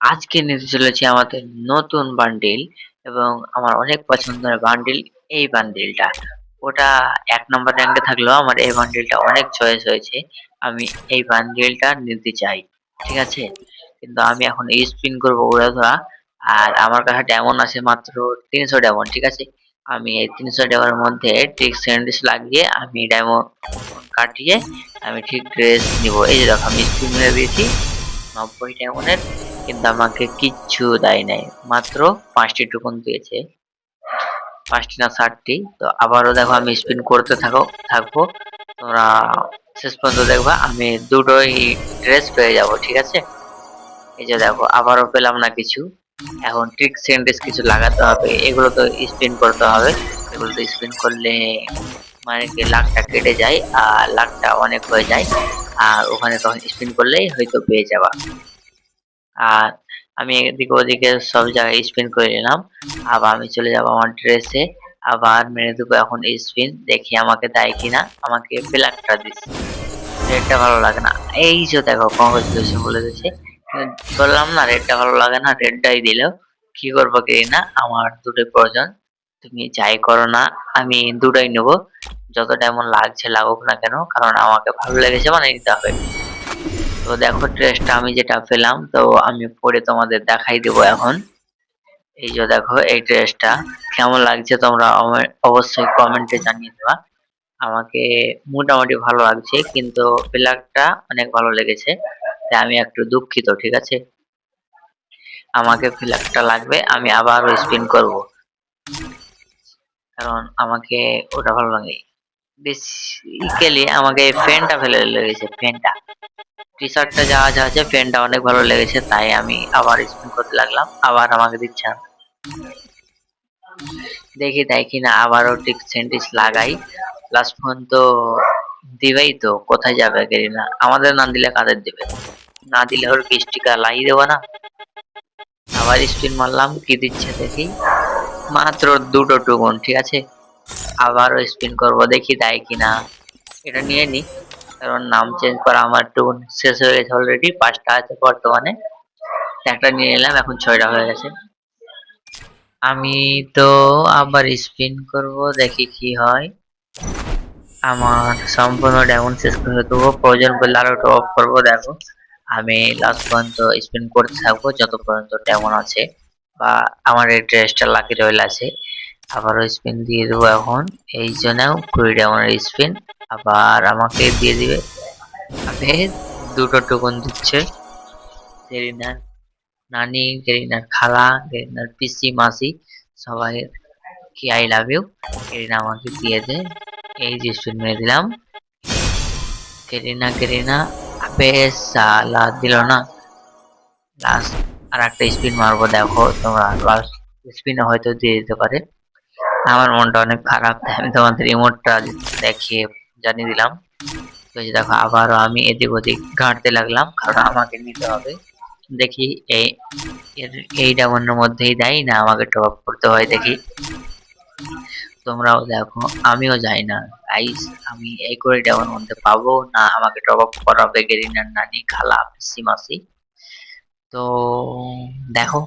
আজকে নিতে চলেছি আমাদের নতুন বান্ডিল এবং আমার অনেক পছন্দের বান্ডিল এই বান্ডিলটা ওটা এক নম্বর র্যাঙ্কে থাকলেও আমার এই বান্ডিলটা অনেক চয়েস হয়েছে। আমি এই বান্ডিলটা নিতে চাই, ঠিক আছে? কিন্তু আমি এখন স্পিন করব ওরা ধরা আর আমার কাছে ডেমন আছে মাত্র তিনশো ডেমন ঠিক আছে? আমি এই তিনশো ডেমনের মধ্যে ঠিক স্যান্ডউইচ লাগিয়ে আমি ডেমন কাটিয়ে আমি ঠিক ড্রেস নিব। এই যে দেখো, আমি স্পিন মেরে দিয়েছি। নব্বই ডেমনের কিন্তু আমাকে কিচ্ছু দেয় নাই। মাত্র পাঁচটি টুকন দিয়েছে। পাঁচটি না ষাটটি। তো আবারও দেখো আমি স্পিন করতে থাকো, থাকব। তোমরা শেষ পর্যন্ত দেখবা, আমি দুটোই ড্রেস পেয়ে যাব, ঠিক আছে? এই যে দেখো, আবারও পেলাম না কিছু। এখন ট্রিক সেন্টেন্স কিছু লাগাতে হবে। এগুলো তো স্পিন করতে হবে। এগুলো তো স্পিন করলে মানে কি, লাখটা কেটে যায় আর লাখটা অনেক হয়ে যায়। আর ওখানে তখন স্পিন করলেই হয়তো পেয়ে যাবা। আর আমি এদিকে ওদিকে সব জায়গায় স্পিন করে নিলাম। আবার আমি চলে যাব আমার ড্রেসে আবার মেরে দেবো এখন স্পিন দেখি আমাকে দেয় কিনা। আমাকে ব্ল্যাকটা দিচ্ছে। রেডটা ভালো লাগে না। এই যে দেখো কংগ্রেচুলেশন বলে দিচ্ছে। বললাম না রেডটা ভালো লাগে না রেডটাই দিল। কি করব কি না, আমার দুটোই প্রয়োজন। তুমি যাই করো না, আমি দুটোই নেব। যতটা এমন লাগছে লাগুক না কেন, কারণ আমাকে ভালো লেগেছে মানে নিতে হবে। তো দেখো ড্রেসটা আমি যেটা পেলাম, তো আমি পরে তোমাদের দেখাই দেবো এখন। এই যে দেখো, এই ড্রেসটা কেমন লাগছে তোমরা অবশ্যই কমেন্টে জানিয়ে দেবা। আমাকে মোটামুটি ভালো লাগছে, কিন্তু ব্ল্যাকটা অনেক ভালো লেগেছে, তাই আমি একটু দুঃখিত, ঠিক আছে? আমাকে ব্ল্যাকটা লাগবে, আমি আবার স্পিন করব। কারণ আমাকে ওটা ভালো লাগে। বেসিক্যালি আমাকে ফ্যানটা ফেলে লেগেছে ফ্যানটা টি শার্টটা যা যা আছে ফ্যানটা অনেক ভালো লেগেছে, তাই আমি আবার স্পিন করতে লাগলাম। আবার আমাকে দিচ্ছে না। দেখি তাই কিনা আবারও ঠিক সেন্টিস লাগাই। লাস্ট পর্যন্ত দিবেই তো, কোথায় যাবে গেরিনা আমাদের না দিলে কাদের দেবে? না দিলে ওর কি স্টিকার লাগিয়ে দেবো না। আবার স্পিন মারলাম, কি দিচ্ছে দেখি? মাত্র দুটো টুকুন, ঠিক আছে? আবারও স্পিন করব, দেখি দেয় কিনা। এটা নিয়ে নি। কারণ নাম চেঞ্জ করা আমার টুন শেষ হয়ে গেছে অলরেডি পাঁচটা আছে বর্তমানে। একটা নিয়ে নিলাম এখন ছয়টা হয়ে গেছে। আমি তো আবার স্পিন করব, দেখি কি হয়। আমার সম্পূর্ণ ডায়মন্ড শেষ করে দেবো। প্রয়োজন পড়লে আরও টপ করব, দেখো। আমি লাস্ট পর্যন্ত স্পিন করতে থাকব, যত পর্যন্ত ডায়মন্ড আছে। বা আমার এই ড্রেসটা লাকি রয়েল আছে। আবারও স্পিন দিয়ে দেবো এখন। এই জন্য কুড়ি ডায়মন্ডের স্পিন আবার আমাকে দিয়ে দিবে। আগে দুটো টোকন দিচ্ছে। গেরিনার নানি গেরিনার খালা গেরিনার পিসি, মাসি, সবাই কি আই লাভ ইউ গেরিনা আমাকে দিয়ে দে। এই যে মেরে দিলাম। গেরিনা গেরিনা বেশ সালা, দিল না। লাস্ট আর একটা স্পিন মারবো, দেখো তোমরা। লাস্ট স্পিনে হয়তো দিয়ে দিতে পারে। আমার মনটা অনেক খারাপ আমি তোমাদের রিমোটটা দেখিয়ে জানিয়ে দিলাম। তো দেখো, আবারও আমি এদিক ওদিক ঘাঁটতে লাগলাম, কারণ আমাকে নিতে হবে। দেখি এই এই ডায়মন্ডের মধ্যেই দেয় না আমাকে টপ আপ করতে হয় দেখি। তোমরাও দেখো, আমিও যাই না। গাইস আমি এই করে ডায়মন্ড মধ্যে পাবো না আমাকে টপ আপ করাবে গেরিনার নানি, খালা পিসি মাসি তো দেখো